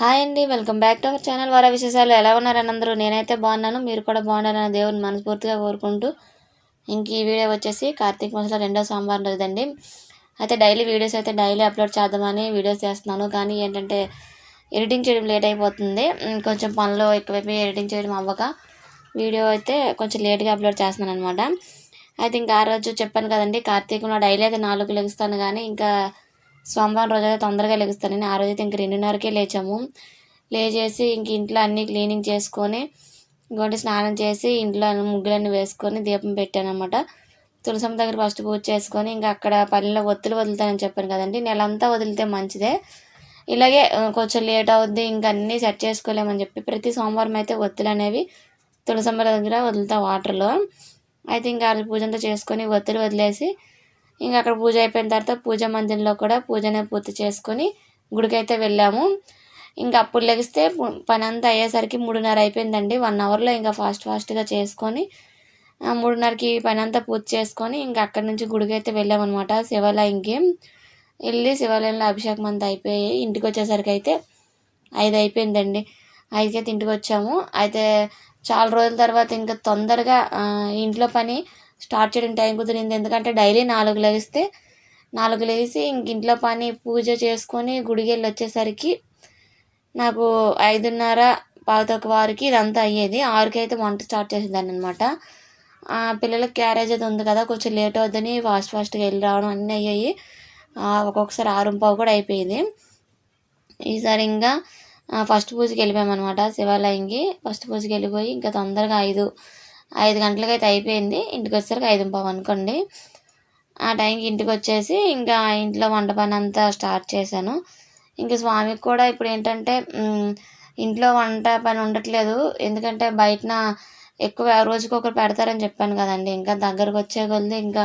Hi అండి welcome back to our channel వార విశేషాలు. ఎలా ఉన్నారని అందరూ? నేనైతే బాగున్నాను. మీరు కూడా బాగున్నారని దేవుని మనస్ఫూర్తిగా కోరుకుంటూ ఇంక ఈ వీడియో వచ్చేసి కార్తీక మాసంలో రెండో సోమవారం రోజుదండి. అయితే డైలీ వీడియోస్ అయితే డైలీ అప్లోడ్ చేద్దామని వీడియోస్ చేస్తున్నాను. కానీ ఏంటంటే ఎడిటింగ్ చేయడం లేట్ అయిపోతుంది. కొంచెం పనులు ఎక్కువైపోయి ఎడిటింగ్ చేయడం అవ్వక వీడియో అయితే కొంచెం లేట్గా అప్లోడ్ చేస్తున్నాను అనమాట అయితే ఇంకా ఆ రోజు చెప్పాను కదండి కార్తీకంలో డైలీ అయితే నాలుగు లెగుస్తాను కానీ ఇంకా సోమవారం రోజు అయితే తొందరగా లెగుస్తానని ఆ రోజైతే ఇంక రెండున్నరకే లేచాము. లేచేసి ఇంక ఇంట్లో అన్నీ క్లీనింగ్ చేసుకొని ఇంకోటి స్నానం చేసి ఇంట్లో ముగ్గులన్నీ వేసుకొని దీపం పెట్టాను తులసమ్మ దగ్గర ఫస్ట్ పూజ చేసుకొని ఇంకా అక్కడ పల్లెలో ఒత్తులు వదులుతానని చెప్పాను కదండి. నెలంతా వదిలితే మంచిదే. ఇలాగే కొంచెం లేట్ అవుద్ది ఇంకా అన్నీ సెట్ చేసుకోలేమని చెప్పి ప్రతి సోమవారం అయితే ఒత్తులు అనేవి తులసమ్మ దగ్గర వదులుతా వాటర్లో. అయితే ఇంకా ఆ పూజ అంతా చేసుకొని ఒత్తులు వదిలేసి ఇంకా అక్కడ పూజ అయిపోయిన తర్వాత పూజ మందిరంలో కూడా పూజనే పూర్తి చేసుకొని గుడికైతే వెళ్ళాము. ఇంకా అప్పుడు లెగిస్తే పని అంతా అయ్యేసరికి మూడున్నర అయిపోయిందండి. వన్ అవర్లో ఇంకా ఫాస్ట్ ఫాస్ట్గా చేసుకొని మూడున్నరకి పని అంతా పూర్తి చేసుకొని ఇంకా అక్కడి నుంచి గుడికి అయితే వెళ్ళామన్నమాట శివాలయంకి. వెళ్ళి శివాలయంలో అభిషేకం అంతా అయిపోయి ఇంటికి వచ్చేసరికి అయితే ఐదు అయిపోయిందండి. ఐదుకైతే ఇంటికి వచ్చాము. అయితే చాలా రోజుల తర్వాత ఇంకా తొందరగా ఇంట్లో పని స్టార్ట్ చేయడం టైం కుదిరింది. ఎందుకంటే డైలీ నాలుగు లేస్తే నాలుగు లేచి ఇంక ఇంట్లో పని పూజ చేసుకొని గుడికి వెళ్ళి వచ్చేసరికి నాకు ఐదున్నర పావుతొక్క వారికి ఇదంతా అయ్యేది. ఆరుకి అయితే వంట స్టార్ట్ చేసేదాన్ని అనమాట పిల్లలకి క్యారేజ్ అది ఉంది కదా కొంచెం లేట్ అవుద్దని ఫాస్ట్ ఫాస్ట్గా వెళ్ళి రావడం అన్నీ అయ్యాయి. ఒక్కొక్కసారి ఆరు పావు కూడా అయిపోయింది. ఈసారి ఇంకా ఫస్ట్ పూజకి వెళ్ళిపోయామన్నమాట శివాలయంకి. ఫస్ట్ పూజకి వెళ్ళిపోయి ఇంకా తొందరగా ఐదు ఐదు గంటలకి అయితే అయిపోయింది. ఇంటికి వచ్చేసరికి ఐదు పావు అనుకోండి. ఆ టైంకి ఇంటికి వచ్చేసి ఇంకా ఇంట్లో వంట పని అంతా స్టార్ట్ చేశాను. ఇంకా స్వామికి కూడా ఇప్పుడు ఏంటంటే ఇంట్లో వంట పని ఉండట్లేదు. ఎందుకంటే బయటన ఎక్కువ రోజుకి ఒకరు పెడతారని చెప్పాను కదండి. ఇంకా దగ్గరకు వచ్చే కొద్ది ఇంకా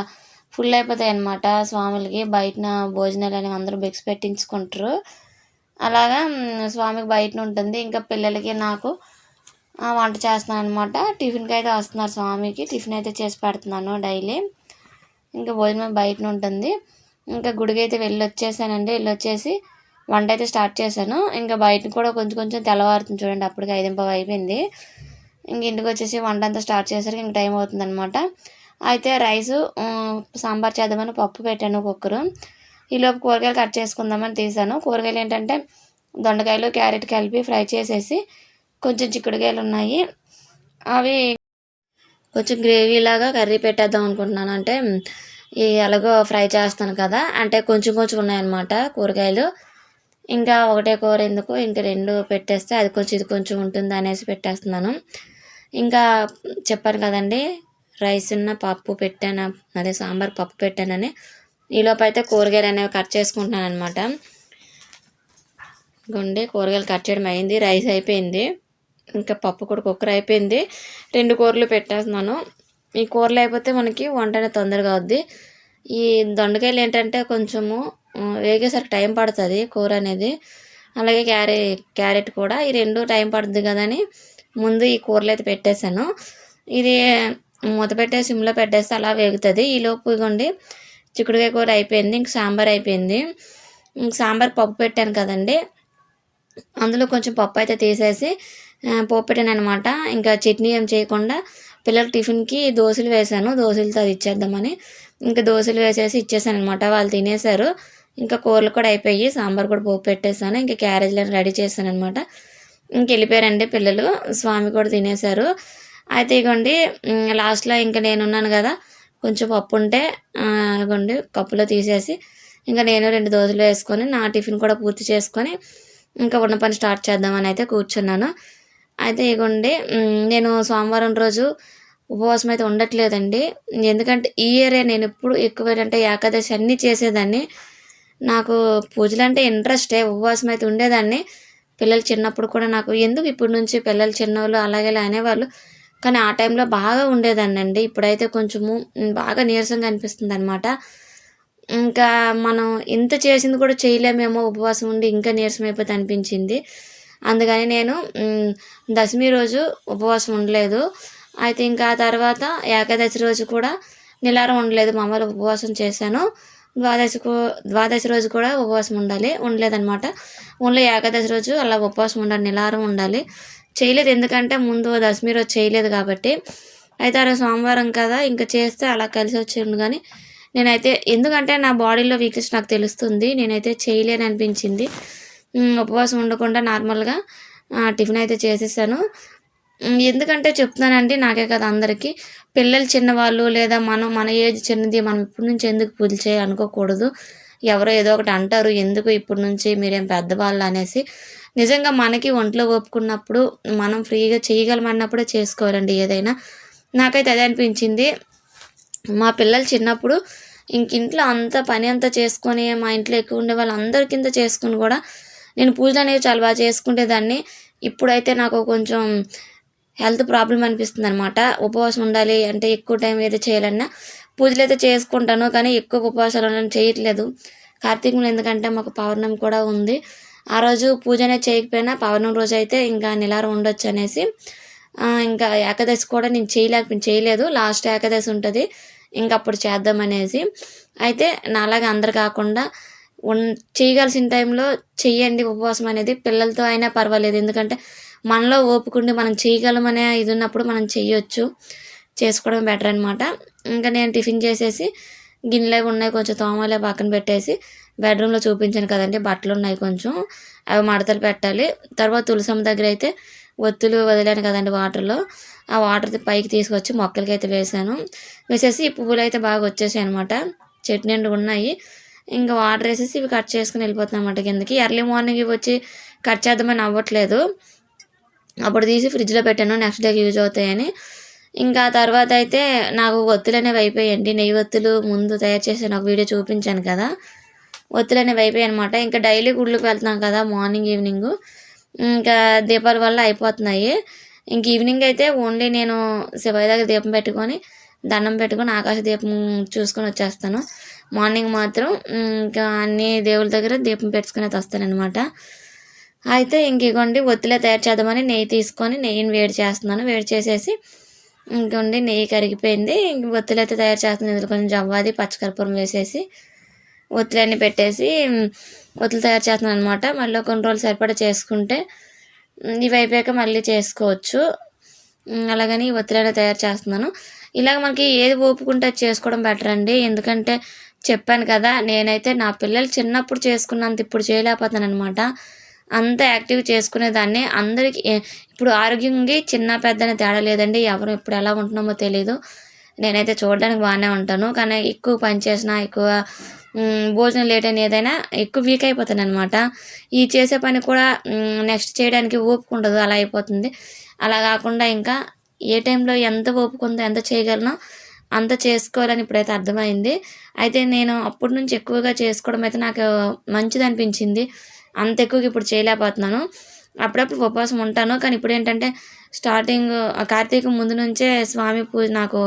ఫుల్ అయిపోతాయి అన్నమాట స్వాములకి. బయటన భోజనాలు అనేవి అందరూ బెక్స్ పెట్టించుకుంటారు. అలాగా స్వామికి బయటన ఉంటుంది. ఇంకా పిల్లలకి నాకు వంట చేస్తున్నాను అనమాట టిఫిన్కి అయితే వస్తున్నారు స్వామికి. టిఫిన్ అయితే చేసి పెడుతున్నాను డైలీ. ఇంకా భోజనం బయట ఉంటుంది. ఇంకా గుడికి అయితే వెళ్ళి వచ్చేసానండి వెళ్ళి వచ్చేసి వంట అయితే స్టార్ట్ చేశాను. ఇంకా బయట కూడా కొంచెం కొంచెం తెల్లవారుతుంది చూడండి. అప్పటికి ఐదింపవ అయిపోయింది. ఇంక ఇంటికి వచ్చేసి వంట అంతా స్టార్ట్ చేసరికి ఇంక టైం అవుతుందన్నమాట. అయితే రైసు సాంబార్ చేద్దామని పప్పు పెట్టాను కుక్కరు. ఈలోపు కూరగాయలు కట్ చేసుకుందామని తీసాను. కూరగాయలు ఏంటంటే దొండకాయలు క్యారెట్ కలిపి ఫ్రై చేసేసి కొంచెం చిక్కుడుకాయలు ఉన్నాయి. అవి కొంచెం గ్రేవీ లాగా కర్రీ పెట్టేద్దాం అనుకుంటున్నాను. అంటే ఈ ఎలాగో ఫ్రై చేస్తాను కదా. అంటే కొంచెం కొంచెం ఉన్నాయన్నమాట కూరగాయలు. ఇంకా ఒకటే కూర ఎందుకు? ఇంకా రెండు పెట్టేస్తే అది కొంచెం ఇది కొంచెం ఉంటుంది అనేసి పెట్టేస్తున్నాను. ఇంకా చెప్పాను కదండి రైస్ ఉన్న పప్పు పెట్టాను. అదే సాంబార్ పప్పు పెట్టానని. ఈలోపు అయితే కూరగాయలు అనేవి కట్ చేసుకుంటున్నాను అనమాట గుండె కూరగాయలు కట్ చేయడం అయింది. రైస్ అయిపోయింది. ఇంకా పప్పు కూడా కుక్కర్ అయిపోయింది. రెండు కూరలు పెట్టేస్తున్నాను. ఈ కూరలు అయిపోతే మనకి వంట అనేది తొందరగా అవుద్ది. ఈ దొండకాయలు ఏంటంటే కొంచెము వేగేసరికి టైం పడుతుంది కూర అనేది. అలాగే క్యారె క్యారెట్ కూడా ఈ రెండు టైం పడుతుంది కదా అని ముందు ఈ కూరలు అయితే పెట్టేశాను. ఇది మూత పెట్టే సిమ్లో పెట్టేస్తే అలా వేగుతుంది. ఈలోపు ఇగోండి చిక్కుడుకాయ కూర అయిపోయింది ఇంక సాంబార్ అయిపోయింది. ఇంక సాంబార్ పప్పు పెట్టాను కదండి. అందులో కొంచెం పప్పు అయితే తీసేసి పోపెట్టాను అనమాట ఇంకా చట్నీ ఏం చేయకుండా పిల్లలు టిఫిన్కి దోశలు వేశాను. దోశలతో అది ఇచ్చేద్దామని. ఇంకా దోశలు వేసేసి ఇచ్చేసాను అనమాట వాళ్ళు తినేశారు. ఇంకా కూరలు కూడా అయిపోయి సాంబార్ కూడా పోపు పెట్టేశాను ఇంకా క్యారేజ్లను రెడీ చేశాను అనమాట ఇంక వెళ్ళిపోయారండి పిల్లలు. స్వామి కూడా తినేశారు. అయితే ఇగోండి లాస్ట్లో ఇంకా నేనున్నాను కదా కొంచెం పప్పు ఉంటే ఇగోండి కప్పులో తీసేసి ఇంకా నేను రెండు దోశలు వేసుకొని నా టిఫిన్ కూడా పూర్తి చేసుకొని ఇంకా ఉన్న పని స్టార్ట్ చేద్దామని అయితే కూర్చున్నాను. అయితే ఇగోండి నేను సోమవారం రోజు ఉపవాసం అయితే ఉండట్లేదండి. ఎందుకంటే ఈ ఇయరే నేను ఎప్పుడు ఎక్కువ అంటే ఏకాదశి అన్నీ చేసేదాన్ని. నాకు పూజలు అంటే ఇంట్రెస్టే ఉపవాసం అయితే ఉండేదాన్ని. పిల్లలు చిన్నప్పుడు కూడా నాకు ఎందుకు ఇప్పటి నుంచి పిల్లలు చిన్నవాళ్ళు అలాగే ఇలా అనేవాళ్ళు. కానీ ఆ టైంలో బాగా ఉండేదాన్ని అండి ఇప్పుడైతే కొంచెము బాగా నీరసంగా అనిపిస్తుంది అనమాట ఇంకా మనం ఇంత చేసింది కూడా చేయలేమేమో ఉపవాసం ఉండి ఇంకా నీరసం అయిపోతే అనిపించింది. అందుకని నేను దశమి రోజు ఉపవాసం ఉండలేదు. అయితే ఇంకా ఆ తర్వాత ఏకాదశి రోజు కూడా నిలారం ఉండలేదు. మామూలు ఉపవాసం చేశాను. ద్వాదశి ద్వాదశి రోజు కూడా ఉపవాసం ఉండాలి. ఉండలేదన్నమాట. ఓన్లీ ఏకాదశి రోజు అలా ఉపవాసం ఉండాలి. నిలారం ఉండాలి. చేయలేదు. ఎందుకంటే ముందు దశమి రోజు చేయలేదు కాబట్టి. అయితే ఆ రోజు సోమవారం కదా ఇంకా చేస్తే అలా కలిసి వచ్చిండు కానీ నేనైతే ఎందుకంటే నా బాడీలో వీక్నెస్ నాకు తెలుస్తుంది. నేనైతే చేయలేని అనిపించింది ఉపవాసం ఉండకుండా నార్మల్గా టిఫిన్ అయితే చేసేసాను. ఎందుకంటే చెప్తున్నానండి నాకే కదా అందరికీ పిల్లలు చిన్నవాళ్ళు లేదా మనం మన ఏజ్ చిన్నది మనం ఇప్పటి నుంచి ఎందుకు పూజ అనుకోకూడదు. ఎవరో ఏదో ఒకటి అంటారు ఎందుకు ఇప్పటి నుంచి మీరేం పెద్దవాళ్ళు అనేసి. నిజంగా మనకి ఒంట్లో ఒప్పుకున్నప్పుడు మనం ఫ్రీగా చేయగలమన్నప్పుడే చేసుకోవాలండి ఏదైనా. నాకైతే అదే అనిపించింది. మా పిల్లలు చిన్నప్పుడు ఇంక ఇంట్లో అంత పని అంతా చేసుకొని మా ఇంట్లో ఎక్కువ ఉండే వాళ్ళందరి కింద చేసుకుని కూడా నేను పూజలు అనేవి చాలా బాగా చేసుకునేదాన్ని ఇప్పుడైతే నాకు కొంచెం హెల్త్ ప్రాబ్లం అనిపిస్తుంది అనమాట ఉపవాసం ఉండాలి అంటే ఎక్కువ టైం ఏదో చేయాలన్నా పూజలు అయితే చేసుకుంటాను కానీ ఎక్కువ ఉపవాసాలు నేను చేయట్లేదు. కార్తీకంలో ఎందుకంటే మాకు పౌర్ణమి కూడా ఉంది. ఆ రోజు పూజ అనేది చేయకపోయినా పౌర్ణమి రోజు అయితే ఇంకా నిలారం ఉండొచ్చు అనేసి ఇంకా ఏకాదశి కూడా నేను చేయలేక చేయలేదు. లాస్ట్ ఏకాదశి ఉంటుంది. ఇంకా అప్పుడు చేద్దామనేసి అయితే నాలాగా అందరు కాకుండా ఉన్ చేయగలిసిన టైంలో చెయ్యండి ఉపవాసం అనేది. పిల్లలతో అయినా పర్వాలేదు. ఎందుకంటే మనలో ఓపుకుండి మనం చేయగలమనే ఇది ఉన్నప్పుడు మనం చెయ్యొచ్చు. చేసుకోవడం బెటర్ అనమాట ఇంకా నేను టిఫిన్ చేసేసి గిన్నెలు అవి ఉన్నాయి కొంచెం తోమలే పక్కన పెట్టేసి బెడ్రూమ్లో చూపించాను కదండి. బట్టలు ఉన్నాయి కొంచెం. అవి మడతలు పెట్టాలి. తర్వాత తులసమ్మ దగ్గర అయితే ఒత్తులు వదిలాను కదండి వాటర్లో. ఆ వాటర్ పైకి తీసుకొచ్చి మొక్కలకి అయితే వేసాను. వేసేసి ఈ పువ్వులు అయితే బాగా వచ్చేసాయి అనమాట చెట్టు నిండు ఉన్నాయి. ఇంకా వాటర్ వేసేసి ఇవి కట్ చేసుకుని వెళ్ళిపోతున్నాం కిందకి. ఎర్లీ మార్నింగ్ ఇవి వచ్చి కట్ చేద్దామని అవ్వట్లేదు. అప్పుడు తీసి ఫ్రిడ్జ్లో పెట్టాను నెక్స్ట్ డేకి యూజ్ అవుతాయని. ఇంకా తర్వాత అయితే నాకు ఒత్తులు అనేవి అయిపోయాయండి. నెయ్యి ఒత్తులు ముందు తయారు చేసి నాకు వీడియో చూపించాను కదా. ఒత్తులు అనేవి అయిపోయాయి అనమాట ఇంకా డైలీ గుళ్ళకి వెళ్తున్నాం కదా మార్నింగ్ ఈవినింగ్ ఇంకా దీపాల వల్ల అయిపోతున్నాయి. ఇంక ఈవినింగ్ అయితే ఓన్లీ నేను శివయ్య దగ్గర దీపం పెట్టుకొని దండం పెట్టుకొని ఆకాశ దీపం చూసుకొని వచ్చేస్తాను. మార్నింగ్ మాత్రం ఇంకా అన్ని దేవుళ్ళ దగ్గర దీపం పెట్టుకుని అయితే వస్తానన్నమాట అయితే ఇంక ఇగోండి ఒత్తిలే తయారు చేద్దామని నెయ్యి తీసుకొని నెయ్యిని వేడి చేస్తున్నాను. వేడి చేసేసి ఇంకోండి నెయ్యి కరిగిపోయింది. ఇంక ఒత్తిలైతే అయితే తయారు చేస్తున్నాను. ఇందులో కొంచెం జవ్వాది పచ్చకర్పూరం వేసేసి ఒత్తిలన్నీ పెట్టేసి ఒత్తులు తయారు చేస్తున్నాను అనమాట మళ్ళీ కొన్ని రోజులు సరిపడా చేసుకుంటే ఇవి అయిపోయాక మళ్ళీ చేసుకోవచ్చు. అలాగని అలాగని ఒత్తిడిని తయారు చేస్తున్నాను. ఇలాగ మనకి ఏది ఓపుకుంటే అది చేసుకోవడం బెటర్ అండి ఎందుకంటే చెప్పాను కదా నేనైతే నా పిల్లలు చిన్నప్పుడు చేసుకున్నంత ఇప్పుడు చేయలేకపోతాను అనమాట అంత యాక్టివ్ చేసుకునేదాన్ని. అందరికీ ఇప్పుడు ఆరోగ్యంగా చిన్న పెద్ద తేడా లేదండి. ఎవరు ఇప్పుడు ఎలా ఉంటున్నామో తెలియదు నేనైతే చూడడానికి బాగానే ఉంటాను. కానీ ఎక్కువ పని చేసినా ఎక్కువ భోజనం లేట్ అయిన ఏదైనా ఎక్కువ వీక్ అయిపోతాను అనమాట ఈ చేసే పని కూడా నెక్స్ట్ చేయడానికి ఓపిక ఉండదు. అలా అయిపోతుంది. అలా కాకుండా ఇంకా ఏ టైంలో ఎంత ఓపుకుందో ఎంత చేయగలనో అంత చేసుకోవాలని ఇప్పుడైతే అర్థమైంది. అయితే నేను అప్పటి నుంచి ఎక్కువగా చేసుకోవడం అయితే నాకు మంచిది అనిపించింది అంత ఎక్కువగా ఇప్పుడు చేయలేకపోతున్నాను. అప్పుడప్పుడు ఉపవాసం ఉంటాను. కానీ ఇప్పుడు ఏంటంటే స్టార్టింగ్ కార్తీక ముందు నుంచే స్వామి పూజ నాకు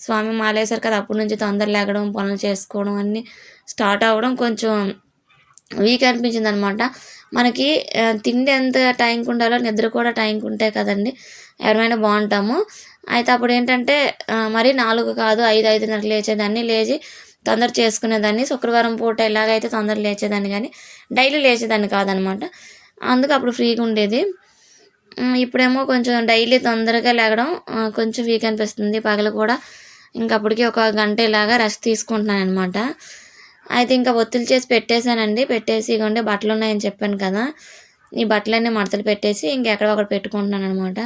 స్వామి మాలేశారు కదా అప్పటి నుంచి తొందర లేగడం పనులు చేసుకోవడం అన్నీ స్టార్ట్ అవ్వడం కొంచెం వీక్ అనిపించింది అనమాట మనకి తిండి ఎంత టైంకి ఉండాలో నిద్ర కూడా టైంకి ఉంటే కదండి. ఎవరైనా బాగుంటాము. అయితే అప్పుడు ఏంటంటే మరి మరీ నాలుగు కాదు ఐదు ఐదున్నరకు లేచేదాన్ని. లేచి తొందర చేసుకునేదాన్ని. శుక్రవారం పూట ఎలాగైతే తొందర లేచేదాన్ని కానీ డైలీ లేచేదాన్ని కాదనమాట. అందుకు అప్పుడు ఫ్రీగా ఉండేది. ఇప్పుడేమో కొంచెం డైలీ తొందరగా లేగడం కొంచెం వీక్ అనిపిస్తుంది. పగలు కూడా ఇంకా అప్పటికి ఒక గంట ఇలాగా రెస్ట్ తీసుకుంటున్నాను అనమాట అయితే ఇంకా ఒత్తులు చేసి పెట్టేశానండి. పెట్టేసి ఇగోండి బట్టలు ఉన్నాయని చెప్పాను కదా. ఈ బట్టలన్నీ మడతలు పెట్టేసి ఇంకెక్కడ ఒకటి పెట్టుకుంటున్నాను అనమాట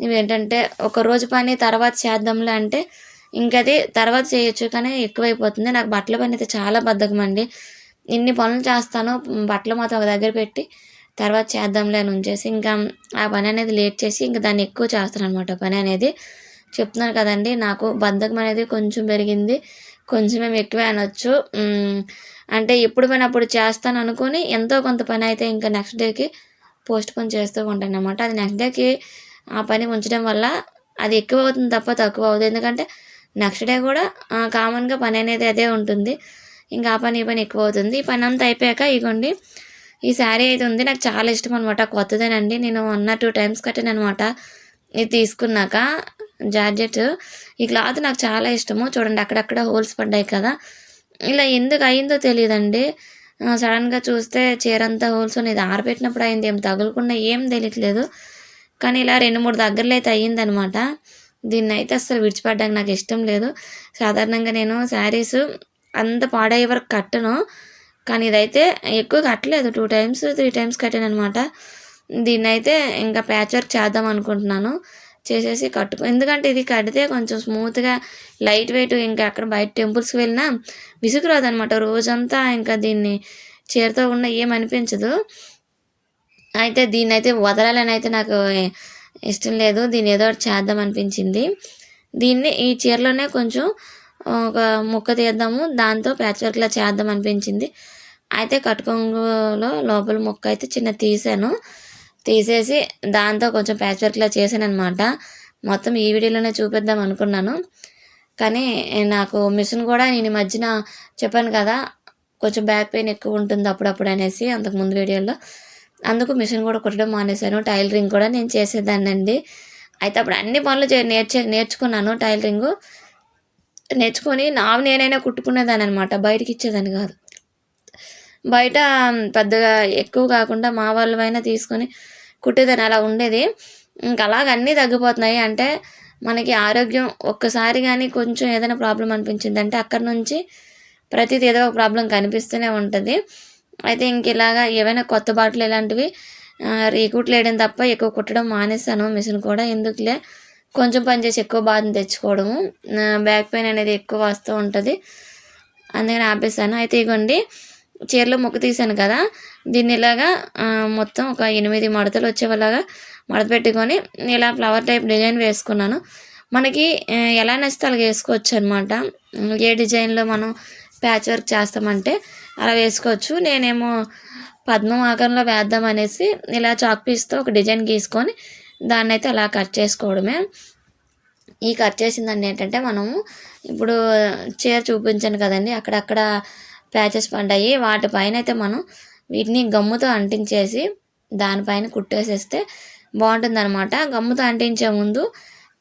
ఇవి ఏంటంటే ఒక రోజు పని తర్వాత చేద్దాంలే అంటే ఇంకది తర్వాత చేయొచ్చు కానీ ఎక్కువైపోతుంది. నాకు బట్టల పని అయితే చాలా బద్ధకం అండి ఇన్ని పనులు చేస్తాను బట్టలు మాత్రం ఒక దగ్గర పెట్టి తర్వాత చేద్దాంలే అని ఉంచేసి ఇంకా ఆ పని అనేది లేట్ చేసి ఇంకా దాన్ని ఎక్కువ చేస్తాను అనమాట పని అనేది చెప్తున్నాను కదండి నాకు బద్ధకం అనేది కొంచెం పెరిగింది. కొంచెం ఎక్కువే అనొచ్చు. అంటే ఎప్పుడు పని అప్పుడు చేస్తాను అనుకొని ఎంతో కొంత పని అయితే ఇంకా నెక్స్ట్ డేకి పోస్ట్ పోన్ చేస్తూ ఉంటాను అనమాట అది నెక్స్ట్ డేకి ఆ పని ఉంచడం వల్ల అది ఎక్కువ అవుతుంది తప్ప తక్కువ అవుతుంది ఎందుకంటే నెక్స్ట్ డే కూడా కామన్గా పని అనేది అదే ఉంటుంది. ఇంకా ఆ పని ఈ పని ఎక్కువ అవుతుంది ఈ పని అంతా అయిపోయాక ఇగోండి ఈ శారీ అయితే ఉంది. నాకు చాలా ఇష్టం అనమాట కొత్తదేనండి. నేను వన్ ఆర్ టూ టైమ్స్ కట్టాను అనమాట ఇది తీసుకున్నాక జార్జెట్. ఈ క్లాత్ నాకు చాలా ఇష్టము. చూడండి అక్కడక్కడ హోల్స్ పడ్డాయి కదా. ఇలా ఎందుకు అయిందో తెలియదండి. సడన్గా చూస్తే చీర అంతా హోల్స్ ఇది ఆరబెట్టినప్పుడు అయింది. ఏం తగులకుండా ఏం తెలియట్లేదు. కానీ ఇలా రెండు మూడు దగ్గరలో అయితే అయ్యిందనమాట. దీన్ని అయితే అసలు విడిచిపెట్టడానికి నాకు ఇష్టం లేదు. సాధారణంగా నేను శారీస్ అంత పాడయ్యే వరకు కట్టను. కానీ ఇదైతే ఎక్కువ కట్టలేదు. టూ టైమ్స్ త్రీ టైమ్స్ కట్టాను అనమాట దీన్ని అయితే ఇంకా ప్యాచ్ వర్క్ చేద్దాం అనుకుంటున్నాను. చేసేసి కట్టుకో ఎందుకంటే ఇది కడితే కొంచెం స్మూత్గా లైట్ వెయిట్ ఇంకా అక్కడ బయట టెంపుల్స్కి వెళ్ళినా విసుగురాదు అనమాట రోజంతా ఇంకా దీన్ని చీరతో ఉన్న ఏమనిపించదు అయితే దీన్ని అయితే వదలాలని అయితే నాకు ఇష్టం లేదు. దీన్ని ఏదో ఒకటి చేద్దాం అనిపించింది. దీన్ని ఈ చీరలోనే కొంచెం ఒక ముక్క తీద్దాము. దాంతో ప్యాచ్ వర్క్లా చేద్దాం అనిపించింది. అయితే కట్టుకొంగులో లోపల ముక్క అయితే చిన్న తీసాను. తీసేసి దాంతో కొంచెం ప్యాచ్ వర్క్లా చేశాను అనమాట మొత్తం ఈ వీడియోలోనే చూపిద్దాం అనుకున్నాను. కానీ నాకు మిషన్ కూడా నేను ఈ మధ్యన చెప్పాను కదా కొంచెం బ్యాక్ పెయిన్ ఎక్కువ ఉంటుంది అప్పుడప్పుడు అనేసి అంతకు ముందు వీడియోలో. అందుకు మిషన్ కూడా కుట్టడం మానేశాను. టైలరింగ్ కూడా నేను చేసేదాన్ని అండి అయితే అప్పుడు అన్ని పనులు చే నేర్చే నేర్చుకున్నాను టైలరింగ్ నేర్చుకొని నా నేనైనా కుట్టుకునేదాన్ని అనమాట బయటకి ఇచ్చేదాన్ని కాదు. బయట పెద్దగా ఎక్కువ కాకుండా మా వాళ్ళమైనా తీసుకొని కుట్టేదాన్ని. అలా ఉండేది. ఇంకా అలాగ అన్నీ తగ్గిపోతున్నాయి. అంటే మనకి ఆరోగ్యం ఒక్కసారి కానీ కొంచెం ఏదైనా ప్రాబ్లం అనిపించింది అంటే అక్కడి నుంచి ప్రతిదీ ఏదో ఒక ప్రాబ్లం కనిపిస్తూనే ఉంటుంది. అయితే ఇంక ఇలాగా ఏవైనా కొత్త బాటలు ఇలాంటివి రీకుట్లు వేయడం తప్ప ఎక్కువ కుట్టడం మానేస్తాను మిషన్ కూడా ఎందుకులే కొంచెం పని చేసి ఎక్కువ బాధను తెచ్చుకోవడము. బ్యాక్ పెయిన్ అనేది ఎక్కువ వస్తూ ఉంటుంది. అందుకని ఆపేసాను అయితే ఇగోండి చీరలో ముక్క తీసాను కదా దీన్ని ఇలాగా మొత్తం ఒక ఎనిమిది మడతలు వచ్చేలాగా మడత పెట్టుకొని ఇలా ఫ్లవర్ టైప్ డిజైన్ వేసుకున్నాను. మనకి ఎలా నచ్చితే అలాగే వేసుకోవచ్చు అనమాట ఏ డిజైన్లో మనం ప్యాచ్ వర్క్ చేస్తామంటే అలా వేసుకోవచ్చు. నేనేమో పద్మం ఆకారంలో వేద్దాం అనేసి ఇలా చాక్ పీస్తో ఒక డిజైన్ గీసుకొని దాన్ని అయితే అలా కట్ చేసుకోవడమే. ఈ కట్ చేసిన దాన్ని ఏంటంటే మనము ఇప్పుడు చీర చూపించాను కదండి అక్కడక్కడ ప్యాచెస్ పడ్డాయి. వాటిపైన అయితే మనం వీటిని గమ్ముతో అంటించేసి దానిపైన కుట్టేసేస్తే బాగుంటుంది అనమాట గమ్ముతో అంటించే ముందు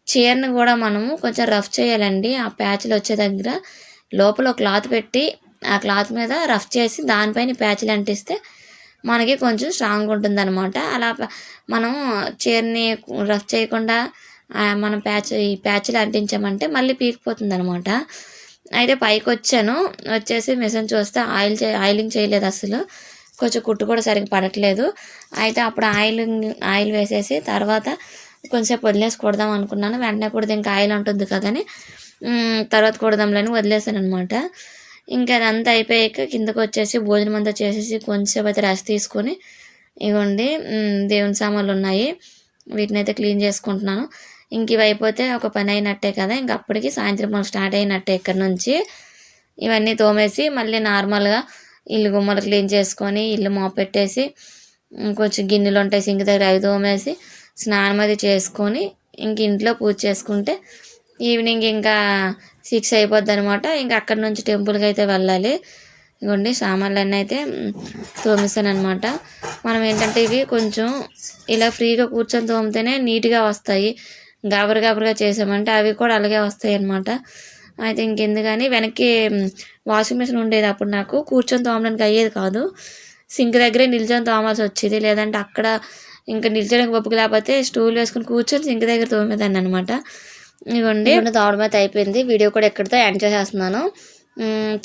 చీరను కూడా మనము కొంచెం రఫ్ చేయాలండి. ఆ ప్యాచ్లు వచ్చే దగ్గర లోపల క్లాత్ పెట్టి ఆ క్లాత్ మీద రఫ్ చేసి దానిపైన ప్యాచ్లు అంటిస్తే మనకి కొంచెం స్ట్రాంగ్ ఉంటుంది అనమాట అలా మనం చీరని రఫ్ చేయకుండా మనం ప్యాచ్ ఈ ప్యాచ్లు అంటించామంటే మళ్ళీ పీకిపోతుంది అనమాట అయితే పైకి వచ్చాను వచ్చేసి మిషన్ చూస్తే ఆయిల్ చే ఆయిలింగ్ చేయలేదు అసలు. కొంచెం కుట్టు కూడా సరిగ్గా పడట్లేదు. అయితే అప్పుడు ఆయిలింగ్ ఆయిల్ వేసేసి తర్వాత కొంచెంసేపు వదిలేసి కొడదాం అనుకున్నాను. వెంటనే కూడా ఇంకా ఆయిల్ ఉంటుంది కదని తర్వాత కొడదాంలని వదిలేశాను అనమాట ఇంకా అదంతా అయిపోయాక కిందకు వచ్చేసి భోజనం అంతా చేసేసి కొంచెంసేపు అయితే రెస్ట్ తీసుకొని ఇవ్వండి దేవుని సామాన్లు ఉన్నాయి. వీటిని అయితే క్లీన్ చేసుకుంటున్నాను. ఇంక ఇవి అయిపోతే ఒక పని అయినట్టే కదా ఇంక అప్పటికి సాయంత్రం మనం స్టార్ట్ అయినట్టే ఇక్కడ నుంచి. ఇవన్నీ తోమేసి మళ్ళీ నార్మల్గా ఇల్లు గుమ్మలు క్లీన్ చేసుకొని ఇల్లు మాపెట్టేసి కొంచెం గిన్నెలు ఉంటాయి సింక్ దగ్గర అవి తోమేసి స్నానం అది చేసుకొని ఇంక ఇంట్లో పూజ చేసుకుంటే ఈవినింగ్ ఇంకా సిక్స్ అయిపోద్ది అనమాట ఇంకా అక్కడ నుంచి టెంపుల్కి అయితే వెళ్ళాలి. ఇగోండి సామాన్లన్నీ అయితే తోమిస్తాను అనమాట మనం ఏంటంటే ఇవి కొంచెం ఇలా ఫ్రీగా కూర్చొని తోమితేనే నీట్గా వస్తాయి. గాబరు గాబరుగా చేసామంటే అవి కూడా అలాగే వస్తాయి అనమాట అయితే ఇంకెందుకని వెనక్కి వాషింగ్ మిషన్ ఉండేది అప్పుడు నాకు. కూర్చొని తోమడానికి అయ్యేది కాదు. సింక్ దగ్గరే నిల్చొని తోమాల్సి వచ్చేది. లేదంటే అక్కడ ఇంకా నిల్చోడానికి ఒప్పుకు లేకపోతే స్టూల్ వేసుకుని కూర్చొని సింక్ దగ్గర తోమేదాన్ని అనమాట ఇవ్వండి. తోవడం అయితే అయిపోయింది. వీడియో కూడా ఎక్కడితో ఎండ్ చేసేస్తున్నాను.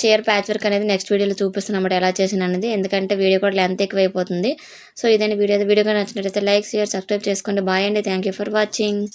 చైర్ ప్యాచ్ వర్క్ అనేది నెక్స్ట్ వీడియోలో చూపిస్తున్నాం ఎలా చేసిన అనేది. ఎందుకంటే వీడియో కూడా లెంత్ ఎక్కువ అయిపోతుంది సో ఇదండి వీడియో. వీడియో నచ్చినట్లయితే లైక్ షేర్ సబ్స్క్రైబ్ చేసుకోండి. బాయ్ అండి. Thank you for watching.